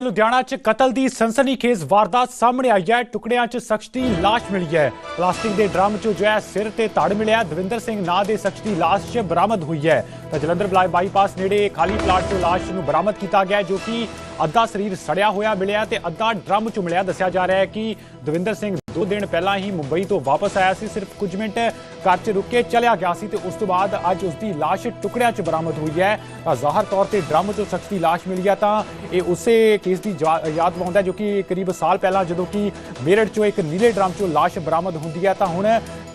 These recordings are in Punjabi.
ਲੁਧਿਆਣਾ 'ਚ ਕਤਲ ਦੀ ਸਨਸਨੀਖੇਜ਼ ਵਾਰਦਾਤ ਸਾਹਮਣੇ ਆਈ ਹੈ। ਟੁਕੜਿਆਂ 'ਚ ਸ਼ਖਸ ਦੀ ਲਾਸ਼ ਮਿਲੀ ਹੈ। ਪਲਾਸਟਿਕ ਦੇ ਡਰਮ 'ਚੋਂ ਜੋ ਹੈ, ਸਿਰ ਤੇ ਧੜ ਮਿਲਿਆ। ਦਵਿੰਦਰ ਸਿੰਘ ਨਾਂ ਦੇ ਸ਼ਖਸ ਦੀ ਲਾਸ਼ 'ਚ ਬਰਾਮਦ ਹੋਈ ਹੈ। ਤਾਂ ਜਲੰਧਰ ਬਲਾਈ ਬਾਈਪਾਸ ਨੇੜੇ ਖਾਲੀ ਪਲਾਟ 'ਚੋਂ ਲਾਸ਼ ਨੂੰ ਬਰਾਮਦ ਕੀਤਾ ਗਿਆ, ਜੋ ਕਿ ਅੱਧਾ ਸਰੀਰ ਸੜਿਆ ਹੋਇਆ ਮਿਲਿਆ ਤੇ ਅੱਧਾ ਡਰਮ 'ਚੋਂ ਮਿਲਿਆ। ਦੱਸਿਆ ਜਾ ਰਿਹਾ ਹੈ ਕਿ ਦਵਿੰਦਰ ਸਿੰਘ ਦੋ ਦਿਨ ਪਹਿਲਾਂ ਹੀ ਮੁੰਬਈ ਤੋਂ ਵਾਪਸ ਆਇਆ ਸੀ। ਸਿਰਫ ਕੁਝ ਮਿੰਟ ਘਰ 'ਚ ਰੁਕ ਕੇ ਚਲਿਆ ਗਿਆ ਸੀ ਤੇ ਉਸ ਤੋਂ ਬਾਅਦ ਅੱਜ ਉਸ ਦੀ ਲਾਸ਼ ਟੁਕੜਿਆਂ 'ਚ ਬਰਾਮਦ ਹੋਈ ਹੈ। ਤਾਂ ਜ਼ਾਹਰ ਤੌਰ ਤੇ ਡਰਮ 'ਚੋਂ ਸ਼ਖਸ ਦੀ ਲਾਸ਼ ਮਿਲੀ ਹੈ ਤਾਂ ਇਹ ਉਸੇ ਕੇਸ ਦੀ ਜਾ- ਯਾਦ ਦਿਵਾਉਂਦਾ ਜੋ ਕਿ ਕਰੀਬ ਸਾਲ ਪਹਿਲਾਂ ਜਦੋਂ ਕਿ ਮੇਰਠ 'ਚੋਂ ਇੱਕ ਨੀਲੇ ਡਰਮ 'ਚੋਂ ਲਾਸ਼ ਬਰਾਮਦ ਹੁੰਦੀ ਹੈ ਤਾਂ ਹੁਣ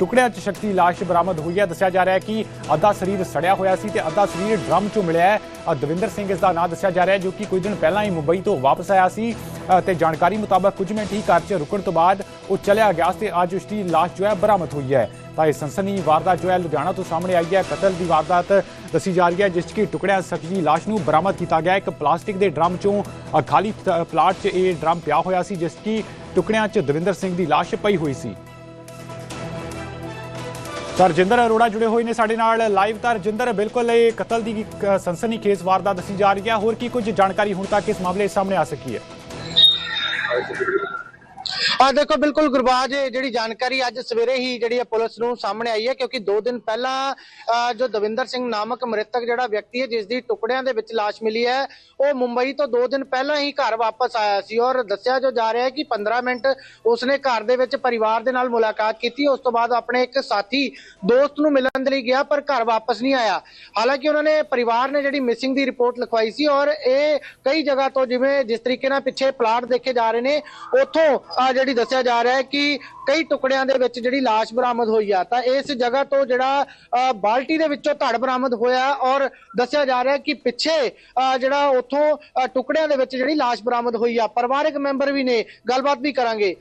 ਟੁਕੜਿਆਂ 'ਚ ਸ਼ਕਤੀ ਦੀ ਲਾਸ਼ ਬਰਾਮਦ ਹੋਈ ਹੈ। ਦੱਸਿਆ ਜਾ ਰਿਹਾ ਹੈ ਕਿ ਅੱਧਾ ਸਰੀਰ ਸੜਿਆ ਹੋਇਆ ਸੀ ਤੇ ਅੱਧਾ ਸਰੀਰ ਡਰਮ 'ਚੋਂ ਮਿਲਿਆ ਹੈ। ਦਵਿੰਦਰ ਸਿੰਘ ਇਸ ਦਾ ਨਾਮ ਦੱਸਿਆ ਜਾ ਰਿਹਾ ਹੈ ਜੋ ਕਿ ਕੁਝ ਦਿਨ ਪਹਿਲਾਂ ਹੀ ਮੁੰਬਈ ਤੋਂ ਵਾਪਸ ਆਇਆ ਸੀ। ਅ, ਤੇ ਜਾਣਕਾਰੀ ਮੁਤਾਬਕ ਕੁਝ ਮਿੰਟ ਹੀ ਘਰ 'ਚ ਰੁਕਣ ਤੋਂ ਬਾਅਦ ਉਹ ਚਲਿਆ ਗਿਆ ਤੇ ਅੱਜ ਉਸ ਦੀ ਲਾਸ਼ ਜੋ ਹੈ ਬਰਾਮਦ ਹੋਈ ਹੈ। ਤਾਂ ਇਹ ਸਨਸਨੀ ਵਾਰਦਾਤ ਜੋ ਹੈ ਲੁਧਿਆਣਾ ਤੋਂ ਸਾਹਮਣੇ ਆਈ ਹੈ। ਕਤਲ ਦੀ ਵਾਰਦਾਤ ਦੱਸੀ ਜਾ ਰਹੀ ਹੈ ਜਿਸ 'ਚ ਕਿ ਟੁਕੜਿਆਂ ਸ਼ਖਸ ਦੀ ਲਾਸ਼ ਨੂੰ ਬਰਾਮਦ ਕੀਤਾ ਗਿਆ ਇੱਕ ਪਲਾਸਟਿਕ ਦੇ ਡਰਮ 'ਚੋਂ ਖਾਲੀ ਪਲਾਟ 'ਚ ਇਹ ਡਰਮ ਪਿਆ ਹੋਇਆ ਸੀ ਜਿਸ 'ਚ ਕਿ ਟੁਕੜਿਆਂ 'ਚ ਦਵਿੰਦਰ ਸਿੰਘ ਦੀ ਲਾਸ਼ ਪਈ ਹੋਈ ਸੀ। ਤਾਂ ਰਜਿੰਦਰ ਅਰੋੜਾ ਜੁੜੇ ਹੋਏ ਨੇ ਸਾਡੇ ਨਾਲ ਲਾਈਵ ਤਾਂ ਰਜਿੰਦਰ, ਬਿਲਕੁਲ ਇਹ ਕਤਲ ਦੀ ਇੱਕ ਸਨਸਨੀ ਖੇਸ ਵਾਰਦਾਤ ਦੱਸੀ ਜਾ ਰਹੀ ਹੈ। ਹੋਰ ਕੀ ਕੁਝ ਜਾਣਕਾਰੀ ਹੁਣ ਤੱਕ ਇਸ ਮਾਮਲੇ ਸਾਹਮਣੇ ਆ ਸਕੀ ਹੈ? ਆ ਦੇਖੋ, ਬਿਲਕੁਲ ਗੁਰਬਾਜ, ਜਿਹੜੀ ਜਾਣਕਾਰੀ ਅੱਜ ਸਵੇਰੇ ਹੀ ਜਿਹੜੀ ਹੈ ਪੁਲਿਸ ਨੂੰ ਸਾਹਮਣੇ ਆਈ ਹੈ, ਕਿਉਂਕਿ 2 ਦਿਨ ਪਹਿਲਾਂ ਜੋ ਦਵਿੰਦਰ ਸਿੰਘ ਨਾਮਕ ਮ੍ਰਿਤਕ ਜਿਹੜਾ ਵਿਅਕਤੀ ਹੈ ਜਿਸ ਦੀ ਟੁਕੜਿਆਂ ਦੇ ਵਿੱਚ ਲਾਸ਼ ਮਿਲੀ ਹੈ, ਉਹ ਮੁੰਬਈ ਤੋਂ 2 ਦਿਨ ਪਹਿਲਾਂ ਹੀ ਘਰ ਵਾਪਸ ਆਇਆ ਸੀ ਔਰ ਦੱਸਿਆ ਜੋ ਜਾ ਰਿਹਾ ਹੈ ਕਿ 15 ਮਿੰਟ ਉਸਨੇ ਘਰ ਦੇ ਵਿੱਚ ਪਰਿਵਾਰ ਦੇ ਨਾਲ ਮੁਲਾਕਾਤ ਕੀਤੀ। ਉਸ ਤੋਂ ਬਾਅਦ ਆਪਣੇ ਇੱਕ ਸਾਥੀ ਦੋਸਤ ਨੂੰ ਮਿਲਣ ਦੇ ਲਈ ਗਿਆ, ਪਰ ਘਰ ਵਾਪਸ ਨਹੀਂ ਆਇਆ। ਹਾਲਾਂਕਿ ਉਹਨਾਂ ਨੇ ਪਰਿਵਾਰ ਨੇ ਜਿਹੜੀ ਮਿਸਿੰਗ ਦੀ ਰਿਪੋਰਟ ਲਿਖਵਾਈ ਸੀ ਔਰ ਇਹ ਕਈ ਜਗ੍ਹਾ ਤੋਂ ਜਿਵੇਂ ਜਿਸ ਤਰੀਕੇ ਨਾਲ ਪਿੱਛੇ ਪਲਾਟ ਦੇਖੇ ਜਾ ਰਹੇ ਨੇ, ਉੱਥੋਂ ਜਿਹੜੀ ਜਿਹੜੀ ਦੱਸਿਆ ਜਾ ਰਿਹਾ ਹੈ ਕਿ ਕਈ ਟੁਕੜਿਆਂ ਦੇ ਵਿੱਚ ਜਿਹੜੀ ਲਾਸ਼ ਬਰਾਮਦ ਹੋਈ ਆ, ਤਾਂ ਇਸ ਜਗ੍ਹਾ ਤੋਂ ਜਿਹੜਾ ਬਾਲਟੀ ਦੇ ਵਿੱਚੋਂ ਧੜ ਬਰਾਮਦ ਹੋਇਆ ਔਰ ਦੱਸਿਆ ਜਾ ਰਿਹਾ ਹੈ ਕਿ ਪਿੱਛੇ ਜਿਹੜਾ ਉੱਥੋਂ ਟੁਕੜਿਆਂ ਦੇ ਵਿੱਚ ਜਿਹੜੀ ਲਾਸ਼ ਬਰਾਮਦ ਹੋਈ ਆ। ਪਰਿਵਾਰਕ ਮੈਂਬਰ ਵੀ ਨੇ, ਗੱਲਬਾਤ ਵੀ ਕਰਾਂਗੇ।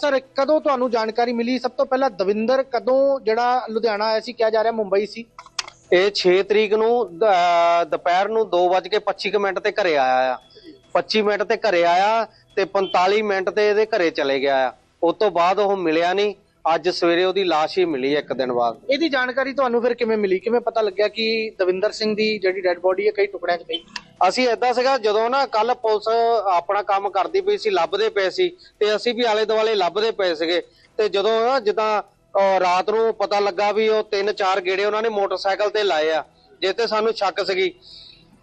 ਸਰ, ਕਦੋਂ ਤੁਹਾਨੂੰ ਜਾਣਕਾਰੀ ਮਿਲੀ? ਸਭ ਤੋਂ ਪਹਿਲਾਂ ਦਵਿੰਦਰ, ਕਦੋਂ ਜਿਹੜਾ ਲੁਧਿਆਣਾ ਆਇਆ ਸੀ, ਕਿਹਾ ਜਾ ਰਿਹਾ ਮੁੰਬਈ ਸੀ? ਇਹ 6 ਤਰੀਕ ਨੂੰ ਦ- ਅਹ ਦੁਪਹਿਰ ਨੂੰ 2:25 ਮਿੰਟ ਤੇ ਘਰੇ ਆਇਆ ਆ। 25 ਮਿੰਟ ਤੇ ਘਰੇ ਆਇਆ ਤੇ 45 ਮਿੰਟ ਤੇ ਇਹਦੇ ਘਰੇ ਚਲੇ ਗਿਆ ਆ। ਉਸ ਤੋਂ ਬਾਅਦ ਉਹ ਮਿਲਿਆ ਨਹੀਂ। ਅੱਜ ਸਵੇਰੇ ਉਹਦੀ ਲਾਸ਼ ਹੀ ਮਿਲੀ ਹੈ ਇੱਕ ਦਿਨ ਬਾਅਦ। ਇਹਦੀ ਜਾਣਕਾਰੀ ਤੁਹਾਨੂੰ ਫਿਰ ਕਿਵੇਂ ਮਿਲੀ? ਕਿਵੇਂ ਪਤਾ ਲੱਗਿਆ ਕਿ ਦਵਿੰਦਰ ਸਿੰਘ ਦੀ ਜਿਹੜੀ ਡੈੱਡ ਬੋਡੀ ਹੈ ਕਈ ਟੁਕੜਿਆਂ 'ਚ ਪਈ? ਅਸੀਂ ਏਦਾਂ ਸੀਗਾ ਜਦੋਂ ਨਾ ਕੱਲ ਪੁਲਿਸ ਆਪਣਾ ਕੰਮ ਕਰਦੀ ਪਈ ਸੀ ਲੱਭਦੇ ਪਏ ਸੀ ਤੇ ਅਸੀਂ ਵੀ ਆਲੇ ਦੁਆਲੇ ਲੱਭਦੇ ਪਏ ਸੀਗੇ। ਤੇ ਜਦੋਂ ਨਾ ਜਿੱਦਾਂ ਰਾਤ ਨੂੰ ਪਤਾ ਲੱਗਾ ਵੀ ਉਹ ਤਿੰਨ ਚਾਰ ਗੇੜੇ ਉਹਨਾਂ ਨੇ ਮੋਟਰਸਾਈਕਲ ਤੇ ਲਾਏ ਆ ਜਿਸ ਤੇ ਸਾਨੂੰ ਸ਼ੱਕ ਸੀਗੀ।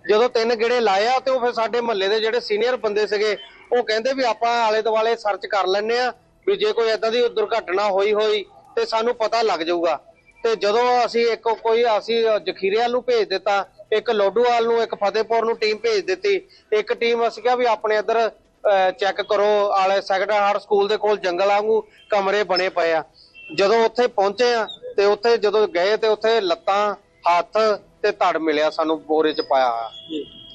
ਜਦੋਂ ਤਿੰਨ ਗੇੜੇ ਲਾਏ ਆ ਤੇ ਉਹ ਫਿਰ ਸਾਡੇ ਮਹੱਲੇ ਦੇ ਜਿਹੜੇ ਸੀਨੀਅਰ ਬੰਦੇ ਸੀਗੇ ਉਹ ਕਹਿੰਦੇ ਵੀ ਆਪਾਂ ਆਲੇ ਦੁਆਲੇ ਸਰਚ ਕਰ ਲੈਣੇ ਆ ਵੀ ਜੇ ਕੋਈ ਏਦਾਂ ਦੀ ਦੁਰਘਟਨਾ ਹੋਈ ਹੋਈ ਤੇ ਸਾਨੂੰ ਪਤਾ ਲੱਗ ਜਾਊਗਾ। ਤੇ ਜਦੋਂ ਅਸੀਂ ਇੱਕ ਕੋਈ ਅਸੀਂ ਜਖੀਰੇਵਾਲ ਨੂੰ ਭੇਜ ਦਿੱਤਾ ਇੱਕ ਲੋਡੂਵਾਲ ਨੂੰ ਇੱਕ ਫਤਿਹਪੁਰ ਨੂੰ ਟੀਮ ਭੇਜ ਦਿੱਤੀ ਇੱਕ ਟੀਮ ਅਸੀਂ ਕਿਹਾ ਵੀ ਆਪਣੇ ਇੱਧਰ ਚੈੱਕ ਕਰੋ ਆਲੇ ਸੈਕਟਰ ਹਾਰਟ ਸਕੂਲ ਦੇ ਕੋਲ ਜੰਗਲ ਵਾਂਗੂ ਕਮਰੇ ਬਣੇ ਪਏ ਆ। ਜਦੋਂ ਉੱਥੇ ਪਹੁੰਚੇ ਆ ਤੇ ਉੱਥੇ ਜਦੋਂ ਗਏ ਤੇ ਉੱਥੇ ਲੱਤਾਂ ਹੱਥ ਤੇ ਧੜ ਮਿਲਿਆ ਸਾਨੂੰ ਬੋਰੇ ਚ ਪਾਇਆ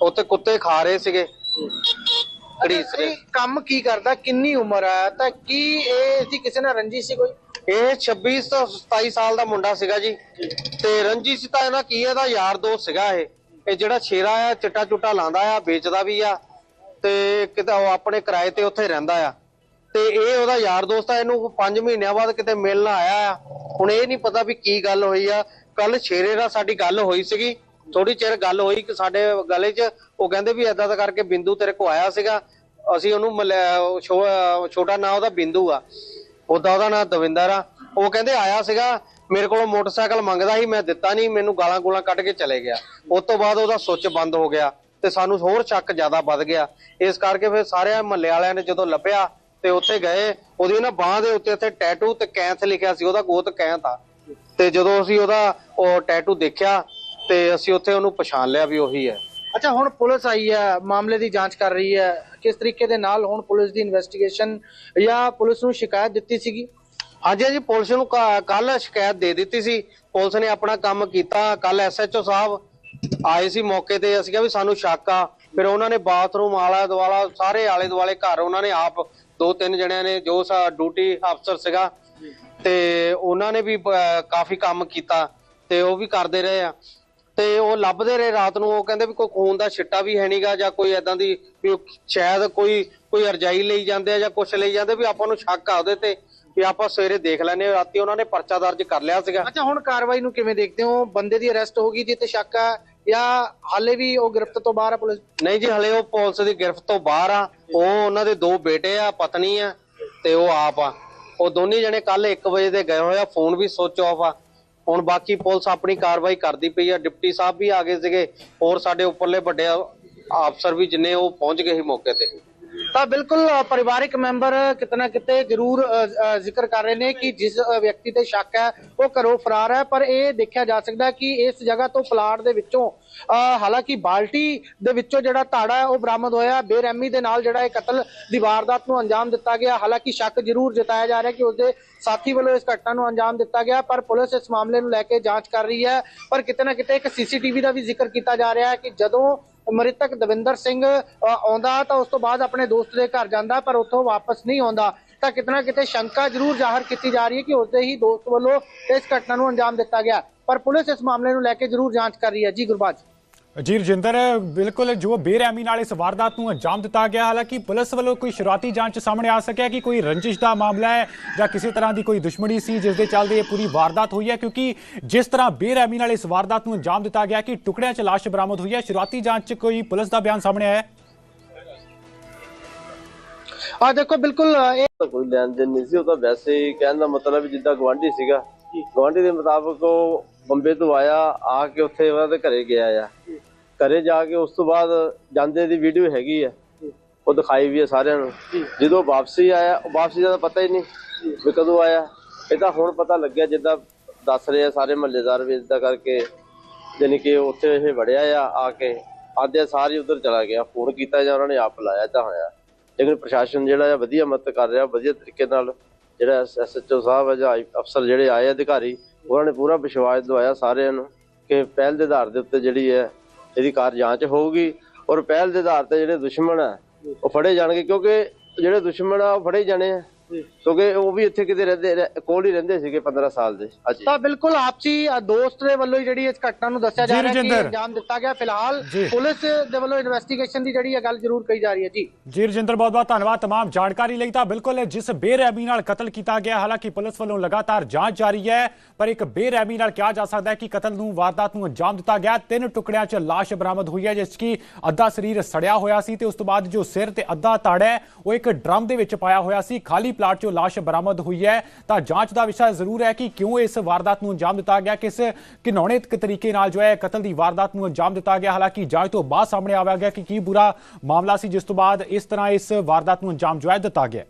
ਉੱਥੇ ਕੁੱਤੇ ਖਾ ਰਹੇ ਸੀਗੇ। ਘੜੀਸ ਰਹੇ ਇਹ ਕੰਮ ਕੀ ਕਰਦਾ? ਕਿੰਨੀ ਉਮਰ ਹੈ ਤਾਂ ਕੀ ਇਹ ਸੀ ਕਿਸੇ ਨਾਲ ਰੰਜੀ ਸੀ ਕੋਈ? ਇਹ 26 ਤੋਂ 27 ਸਾਲ ਦਾ ਮੁੰਡਾ ਸੀਗਾ ਜੀ। ਤੇ ਰਣਜੀਤ ਸੀ ਤਾਂ ਇਹਨਾਂ ਕੀ ਇਹਦਾ ਯਾਰ ਦੋਸਤ ਸੀਗਾ ਇਹ। ਇਹ ਜਿਹੜਾ ਸ਼ੇਰਾ ਆ ਚਿੱਟਾ ਚੁੱਟਾ ਲਾਉਂਦਾ ਆ ਵੇਚਦਾ ਵੀ ਆ। ਤੇ ਕਿਤੇ ਉਹ ਆਪਣੇ ਕਿਰਾਏ ਤੇ ਉੱਥੇ ਰਹਿੰਦਾ ਆ। ਤੇ ਇਹ ਉਹਦਾ ਯਾਰ ਦੋਸਤ ਆ ਇਹਨੂੰ 5 ਮਹੀਨਿਆਂ ਬਾਅਦ ਕਿਤੇ ਮਿਲਣ ਆਇਆ ਆ। ਹੁਣ ਇਹ ਨਹੀਂ ਪਤਾ ਵੀ ਕੀ ਗੱਲ ਹੋਈ ਆ। ਕੱਲ ਸ਼ੇਰੇ ਨਾਲ ਸਾਡੀ ਗੱਲ ਹੋਈ ਸੀਗੀ। ਥੋੜੀ ਚਿਰ ਗੱਲ ਹੋਈ ਕਿ ਸਾਡੇ ਗਲੇ 'ਚ, ਉਹ ਕਹਿੰਦੇ ਵੀ ਏਦਾਂ ਦਾ ਕਰਕੇ ਬਿੰਦੂ ਤੇਰੇ ਕੋ ਆਇਆ ਸੀਗਾ। ਅਸੀਂ ਉਹਨੂੰ ਛੋਟਾ ਨਾਂ ਉਹਦਾ ਬਿੰਦੂ ਆ। ਉਹਦਾ ਉਹਦਾ ਨਾਂ ਦਵਿੰਦਰ ਆ। ਉਹ ਕਹਿੰਦੇ ਆਇਆ ਸੀਗਾ, ਮੇਰੇ ਕੋਲੋਂ ਮੋਟਰਸਾਈਕਲ ਮੰਗਦਾ ਸੀ, ਮੈਂ ਦਿੱਤਾ ਨਹੀਂ, ਮੈਨੂੰ ਗਾਲਾਂ ਗੂਲਾਂ ਕੱਢ ਕੇ ਚਲੇ ਗਿਆ। ਉਸ ਤੋਂ ਬਾਅਦ ਉਹਦਾ ਸੁੱਚ ਬੰਦ ਹੋ ਗਿਆ ਤੇ ਸਾਨੂੰ ਹੋਰ ਸ਼ੱਕ ਜ਼ਿਆਦਾ ਵੱਧ ਗਿਆ। ਇਸ ਕਰਕੇ ਫਿਰ ਸਾਰੇ ਮਹੱਲੇ ਵਾਲਿਆਂ ਨੇ ਜਦੋਂ ਲੱਭਿਆ ਤੇ ਉੱਥੇ ਗਏ, ਉਹਦੀ ਨਾ ਬਾਹ ਦੇ ਉੱਤੇ ਉੱਥੇ ਟੈਟੂ ਤੇ ਕੈਂਥ ਲਿਖਿਆ ਸੀ, ਉਹਦਾ ਗੋਤ ਕੈਂਥ ਆ। ਤੇ ਜਦੋਂ ਅਸੀਂ ਉਹਦਾ ਉਹ ਟੈਟੂ ਦੇਖਿਆ ਤੇ ਅਸੀਂ ਉੱਥੇ ਉਹਨੂੰ ਪਛਾਣ ਲਿਆ ਵੀ ਉਹੀ ਹੈ। ਅੱਛਾ, ਹੁਣ ਪੁਲਿਸ ਆਈ ਹੈ, ਮਾਮਲੇ ਦੀ ਜਾਂਚ ਕਰ ਰਹੀ ਹੈ। ਕਿਸ ਤਰੀਕੇ ਦੇ ਨਾਲ ਹੁਣ ਪੁਲਿਸ ਦੀ ਇਨਵੈਸਟੀਗੇਸ਼ਨ ਜਾਂ ਪੁਲਿਸ ਨੂੰ ਸ਼ਿਕਾਇਤ ਦਿੱਤੀ ਸੀਗੀ? ਹਾਂਜੀ ਹਾਂਜੀ, ਪੁਲਿਸ ਨੂੰ ਕੱਲ ਸ਼ਿਕਾਇਤ ਦੇ ਦਿੱਤੀ ਸੀ। ਪੁਲਿਸ ਨੇ ਆਪਣਾ ਕੰਮ ਕੀਤਾ। ਕੱਲ ਐਸਐਚਓ ਸਾਹਿਬ ਆਏ ਸੀ ਮੌਕੇ ਤੇ। ਅਸੀਂ ਕਿਹਾ ਵੀ ਸਾਨੂੰ ਸ਼ੱਕ ਆ। ਫਿਰ ਉਹਨਾਂ ਨੇ ਬਾਥਰੂਮ ਆਲਾ ਦੁਆਲਾ ਸਾਰੇ ਆਲੇ ਦੁਆਲੇ ਘਰ ਉਹਨਾਂ ਨੇ ਆਪ ਦੋ ਤਿੰਨ ਜਣਿਆਂ ਨੇ, ਜੋ ਸਾ, ਡਿਊਟੀ ਅਫਸਰ ਸੀਗਾ। ਤੇ ਉਹਨਾਂ ਨੇ ਵੀ ਕਾਫੀ ਕੰਮ ਕੀਤਾ। ਤੇ ਉਹ ਵੀ ਕਰਦੇ ਰਹੇ ਆ। ਤੇ ਉਹ ਲੱਭਦੇ ਰਹੇ ਰਾਤ ਨੂੰ ਉਹ ਕਹਿੰਦੇ ਵੀ ਕੋਈ ਖੂਨ ਦਾ ਛਿੱਟਾ ਵੀ ਹੈ ਨਹੀਂਗਾ ਜਾਂ ਕੋਈ ਐਦਾਂ ਦੀ ਵੀ ਸ਼ਾਇਦ ਕੋਈ ਕੋਈ ਰਜਾਈ ਲਈ ਜਾਂਦੇ ਆ ਜਾਂ ਕੁਛ ਲਈ ਜਾਂਦੇ ਵੀ ਆਪਾਂ ਨੂੰ ਸ਼ੱਕ ਆ ਉਹਦੇ ਤੇ ਵੀ ਆਪਾਂ ਸਵੇਰੇ ਦੇਖ ਲੈਨੇ ਆ ਰਾਤੀ ਉਹਨਾਂ ਨੇ ਪਰਚਾ ਦਰਜ ਕਰ ਲਿਆ ਸੀਗਾ। ਅੱਛਾ ਹੁਣ ਕਾਰਵਾਈ ਨੂੰ ਕਿਵੇਂ ਦੇਖਦੇ ਹੋ? ਬੰਦੇ ਦੀ ਅਰੈਸਟ ਹੋ ਗਈ ਜੀ ਤੇ ਸ਼ੱਕ ਆ ਜਾਂ ਹਾਲੇ ਵੀ ਉਹ ਗ੍ਰਿਫਤ ਤੋਂ ਬਾਹਰ ਹੈ ਪੁਲਿਸ? ਨਹੀਂ ਜੀ ਹਲੇ ਉਹ ਪੁਲਿਸ ਦੀ ਗ੍ਰਿਫਤ ਤੋਂ ਬਾਹਰ ਆ। ਉਹ ਉਹਨਾਂ ਦੇ ਦੋ ਬੇਟੇ ਆ ਪਤਨੀ ਆ ਤੇ ਉਹ ਆਪ ਆ। ਉਹ ਦੋਨੇ ਜਣੇ ਕੱਲ 1 ਵਜੇ ਦੇ ਗਏ ਹੋਏ ਆ ਫੋਨ ਵੀ ਸੁੱਚ ਆਫ ਆ। ਹੁਣ ਬਾਕੀ ਪੁਲਿਸ ਆਪਣੀ ਕਾਰਵਾਈ ਕਰਦੀ ਪਈ ਆ। ਡਿਪਟੀ ਸਾਹਿਬ ਵੀ ਆ ਗਏ ਸੀਗੇ। ਹੋਰ ਸਾਡੇ ਉੱਪਰਲੇ ਵੱਡੇ ਅਫਸਰ ਵੀ ਜਿੰਨੇ ਉਹ ਪਹੁੰਚ ਗਏ ਸੀ ਮੌਕੇ ਤੇ। ਤਾਂ ਬਿਲਕੁਲ ਪਰਿਵਾਰਿਕ ਮੈਂਬਰ ਕਿਤਨਾ ਕਿਤੇ ਜ਼ਰੂਰ ਜ਼ਿਕਰ ਕਰ ਰਹੇ ਨੇ ਕਿ ਜਿਸ ਵਿਅਕਤੀ ਤੇ ਸ਼ੱਕ ਹੈ, ਉਹ ਘਰੋਂ ਫਰਾਰ ਹੈ। ਪਰ ਇਹ ਦੇਖਿਆ ਜਾ ਸਕਦਾ ਕਿ ਇਸ ਜਗ੍ਹਾ ਤੋਂ ਪਲਾਟ ਦੇ ਵਿੱਚੋਂ ਹਾਲਾਂਕਿ ਬਾਲਟੀ ਦੇ ਵਿੱਚੋਂ ਜਿਹੜਾ ਧਾੜਾ ਹੈ, ਉਹ ਬਰਾਮਦ ਹੋਇਆ ਬੇਰਹਿਮੀ ਦੇ ਨਾਲ ਜਿਹੜਾ ਇਹ ਕਤਲ ਦੀ ਵਾਰਦਾਤ ਨੂੰ ਅੰਜਾਮ ਦਿੱਤਾ ਗਿਆ। ਹਾਲਾਂਕਿ ਸ਼ੱਕ ਜ਼ਰੂਰ ਜਤਾਇਆ ਜਾ ਰਿਹਾ ਕਿ ਉਸਦੇ ਸਾਥੀ ਵੱਲੋਂ ਇਸ ਘਟਨਾ ਨੂੰ ਅੰਜਾਮ ਦਿੱਤਾ ਗਿਆ, ਪਰ ਪੁਲਿਸ ਇਸ ਮਾਮਲੇ ਨੂੰ ਲੈ ਕੇ ਜਾਂਚ ਕਰ ਰਹੀ ਹੈ। ਪਰ ਕਿਤੇ ਨਾ ਕਿਤੇ ਇੱਕ ਸੀਸੀਟੀਵੀ ਦਾ ਵੀ ਜ਼ਿਕਰ ਕੀਤਾ ਜਾ ਰਿਹਾ ਹੈ ਕਿ ਜਦੋਂ ਮ੍ਰਿਤਕ ਦਵਿੰਦਰ ਸਿੰਘ ਆਉਂਦਾ ਤਾਂ ਉਸ ਤੋਂ ਬਾਅਦ ਆਪਣੇ ਦੋਸਤ ਦੇ ਘਰ ਜਾਂਦਾ, ਪਰ ਉੱਥੋਂ ਵਾਪਸ ਨਹੀਂ ਆਉਂਦਾ। ਤਾਂ ਕਿਤਨਾ ਕਿਤੇ ਸ਼ੰਕਾ ਜ਼ਰੂਰ ਜ਼ਾਹਰ ਕੀਤੀ ਜਾ ਰਹੀ ਹੈ ਕਿ ਉਸਦੇ ਹੀ ਦੋਸਤ ਵੱਲੋਂ ਇਸ ਘਟਨਾ ਨੂੰ ਅੰਜਾਮ ਦਿੱਤਾ ਗਿਆ। ਪਰ ਪੁਲਿਸ ਇਸ ਮਾਮਲੇ ਨੂੰ ਲੈ ਕੇ ਜ਼ਰੂਰ ਜਾਂਚ ਕਰ ਰਹੀ ਹੈ। ਜੀ ਗੁਰਬਾਜ। ਜੀ ਰਜਿੰਦਰ ਬਿਲਕੁਲ ਜੋ ਬੇਰਹਿਮੀ ਨਾਲ ਇਸ ਵਾਰਦਾਤ ਨੂੰ ਅੰਜਾਮ ਦਿੱਤਾ ਗਿਆ ਹਾਲਾਂਕਿ ਪੁਲਿਸ ਵੱਲੋਂ ਕੋਈ ਸ਼ੁਰੂਆਤੀ ਜਾਂਚ ਸਾਹਮਣੇ ਆ ਸਕਿਆ ਕਿ ਕੋਈ ਰੰਜਿਸ਼ ਦਾ ਮਾਮਲਾ ਹੈ ਜਾਂ ਕਿਸੇ ਤਰ੍ਹਾਂ ਦੀ ਕੋਈ ਦੁਸ਼ਮਣੀ ਸੀ ਜਿਸ ਦੇ ਚੱਲਦੇ ਇਹ ਪੂਰੀ ਵਾਰਦਾਤ ਹੋਈ ਹੈ ਕਿਉਂਕਿ ਜਿਸ ਤਰ੍ਹਾਂ ਬੇਰਹਿਮੀ ਨਾਲ ਇਸ ਵਾਰਦਾਤ ਨੂੰ ਅੰਜਾਮ ਦਿੱਤਾ ਗਿਆ ਕਿ ਟੁਕੜਿਆਂ 'ਚ ਲਾਸ਼ ਬਰਾਮਦ ਹੋਈ ਹੈ ਸ਼ੁਰੂਆਤੀ ਜਾਂਚ 'ਚ ਕੋਈ ਪੁਲਿਸ ਦਾ ਬਿਆਨ ਸਾਹਮਣੇ ਆਇਆ ਹੈ? ਆ ਦੇਖੋ ਬਿਲਕੁਲ ਇਹ ਕੋਈ ਲੈਣ ਦੇਣ ਨਹੀਂ ਸੀ ਉਹ ਤਾਂ ਵੈਸੇ ਹੀ ਕਹਿਣ ਦਾ ਮਤਲਬ ਜਿੱਦਾਂ ਗਵਾਂਢੀ ਸੀਗਾ। ਗਵਾਂਢੀ ਦੇ ਮੁਤਾਬਕ ਉਹ ਬੰਬੇ ਤੋਂ ਆਇਆ ਆ ਕੇ ਉੱਥੇ ਉਹਨਾਂ ਦੇ ਘਰੇ ਗਿਆ ਆ। ਘਰੇ ਜਾ ਕੇ ਉਸ ਤੋਂ ਬਾਅਦ ਜਾਂਦੇ ਦੀ ਵੀਡੀਓ ਹੈਗੀ ਆ। ਉਹ ਦਿਖਾਈ ਵੀ ਆ ਸਾਰਿਆਂ ਨੂੰ। ਜਦੋਂ ਵਾਪਸੀ ਆਇਆ ਵਾਪਸੀ ਦਾ ਪਤਾ ਹੀ ਨਹੀਂ ਵੀ ਕਦੋਂ ਆਇਆ। ਇਹ ਤਾਂ ਹੁਣ ਪਤਾ ਲੱਗਿਆ ਜਿੱਦਾਂ ਦੱਸ ਰਹੇ ਆ ਸਾਰੇ ਮਹੱਲੇਦਾਰ ਵੀ ਇਦਾਂ ਕਰਕੇ ਜਾਣੀ ਕਿ ਉੱਥੇ ਇਹ ਵੜਿਆ ਆ ਆ ਕੇ ਆਦੇ ਸਾਰੀ ਉਧਰ ਚਲਾ ਗਿਆ। ਫੋਨ ਕੀਤਾ ਜਾਂ ਉਹਨਾਂ ਨੇ ਆਪ ਲਾਇਆ ਤਾਂ ਹੋਇਆ। ਲੇਕਿਨ ਪ੍ਰਸ਼ਾਸਨ ਜਿਹੜਾ ਆ ਵਧੀਆ ਮਦਦ ਕਰ ਰਿਹਾ ਵਧੀਆ ਤਰੀਕੇ ਨਾਲ ਜਿਹੜਾ ਐਸਐਚਓ ਸਾਹਿਬ ਹੈ ਜਾਂ ਅਫਸਰ ਜਿਹੜੇ ਆਏ ਅਧਿਕਾਰੀ ਉਹਨਾਂ ਨੇ ਪੂਰਾ ਵਿਸ਼ਵਾਸ ਦਵਾਇਆ ਸਾਰਿਆਂ ਨੂੰ ਕਿ ਪਹਿਲ ਦੇ ਆਧਾਰ ਦੇ ਉੱਤੇ ਜਿਹੜੀ ਹੈ ਇਹਦੀ ਕਾਰ ਜਾਂਚ ਹੋਊਗੀ ਔਰ ਪਹਿਲ ਦੇ ਆਧਾਰ ਤੇ ਜਿਹੜੇ ਦੁਸ਼ਮਣ ਆ, ਉਹ ਫੜੇ ਜਾਣਗੇ ਕਿਉਂਕਿ ਜਿਹੜੇ ਦੁਸ਼ਮਣ ਆ, ਉਹ ਫੜੇ ਹੀ ਜਾਣੇ ਆ। ਕਿਉਂਕਿ ਉਹ ਵੀ ਇੱਥੇ ਕਿਤੇ ਰਹਿੰਦੇ ਰਹਿ- ਕੋਲ ਹੀ ਰਹਿੰਦੇ ਸੀਗੇ 15 ਸਾਲ ਦੇ ਹਾਂਜੀ ਤਾਂ ਬਿਲਕੁਲ ਆਪਸੀ ਅ, ਦੋਸਤ ਦੇ ਵੱਲੋਂ ਹੀ ਜਿਹੜੀ ਇਸ ਘਟਨਾ ਨੂੰ ਦੱਸਿਆ ਜਾ ਜੀ, ਰਿਹਾ ਹੈ ਕਿ ਰਜਿੰਦਰ। ਅੰਜਾਮ ਦਿੱਤਾ ਗਿਆ ਫਿਲਹਾਲ ਜੀ। ਪੁਲਿਸ ਦੇ ਵੱਲੋਂ ਇਨਵੈਸਟੀਗੇਸ਼ਨ ਦੀ ਜਿਹੜੀ ਹੈ ਗੱਲ ਜ਼ਰੂਰ ਕਹੀ ਜਾ ਰਹੀ ਹੈ ਜੀ ਜੀ ਰਜਿੰਦਰ ਬਹੁਤ ਬਹੁਤ ਧੰਨਵਾਦ तमाम ਜਾਣਕਾਰੀ ਲਈ ਤਾਂ ਬਿਲਕੁਲ ਜਿਸ ਬੇਰਹਿਮੀ ਨਾਲ ਕਤਲ ਕੀਤਾ ਗਿਆ ਹਾਲਾਂਕਿ ਪੁਲਿਸ ਵੱਲੋਂ ਲਗਾਤਾਰ ਜਾਂਚ ਜਾਰੀ ਹੈ ਪਰ ਇੱਕ ਬੇਰਹਿਮੀ ਨਾਲ ਕਿਹਾ ਜਾ ਸਕਦਾ ਹੈ ਕਿ ਕਤਲ ਨੂੰ ਵਾਰਦਾਤ ਨੂੰ ਅੰਜਾਮ ਦਿੱਤਾ ਗਿਆ ਤਿੰਨ ਟੁਕੜਿਆਂ 'ਚ ਲਾਸ਼ ਬਰਾਮਦ ਹੋਈ ਹੈ ਜਿਸ ਕੀ ਅੱਧਾ ਸਰੀਰ ਸੜਿਆ ਹੋਇਆ ਸੀ ਤੇ ਉਸ ਤੋਂ ਬਾਅਦ ਜੋ ਸਿਰ ਤੇ ਅੱਧਾ ਤਾੜਾ ਹੈ ਉਹ ਇੱਕ ਡਰਮ ਦੇ ਵਿੱਚ ਪਾਇਆ ਹੋਇਆ ਸੀ ਖਾਲੀ ਪਲਾਟ 'ਚੋਂ ਲਾਸ਼ ਬਰਾਮਦ ਹੋਈ ਹੈ। ਤਾਂ ਜਾਂਚ ਦਾ ਵਿਸ਼ਾ ਜ਼ਰੂਰ ਹੈ ਕਿ ਕਿਉਂ ਇਸ ਵਾਰਦਾਤ ਨੂੰ ਅੰਜਾਮ ਦਿੱਤਾ ਗਿਆ, ਕਿਸ ਘਿਨੌਣੇ ਤਰੀਕੇ ਨਾਲ ਜੋ ਹੈ ਕਤਲ ਦੀ ਵਾਰਦਾਤ ਨੂੰ ਅੰਜਾਮ ਦਿੱਤਾ ਗਿਆ। ਹਾਲਾਂਕਿ ਜਾਂਚ ਤੋਂ ਬਾਅਦ ਸਾਹਮਣੇ ਆਇਆ ਗਿਆ ਕਿ ਕੀ ਬੁਰਾ ਮਾਮਲਾ ਸੀ, ਜਿਸ ਤੋਂ ਬਾਅਦ ਇਸ ਤਰ੍ਹਾਂ ਇਸ ਵਾਰਦਾਤ ਨੂੰ ਅੰਜਾਮ ਜੋ ਹੈ ਦਿੱਤਾ ਗਿਆ।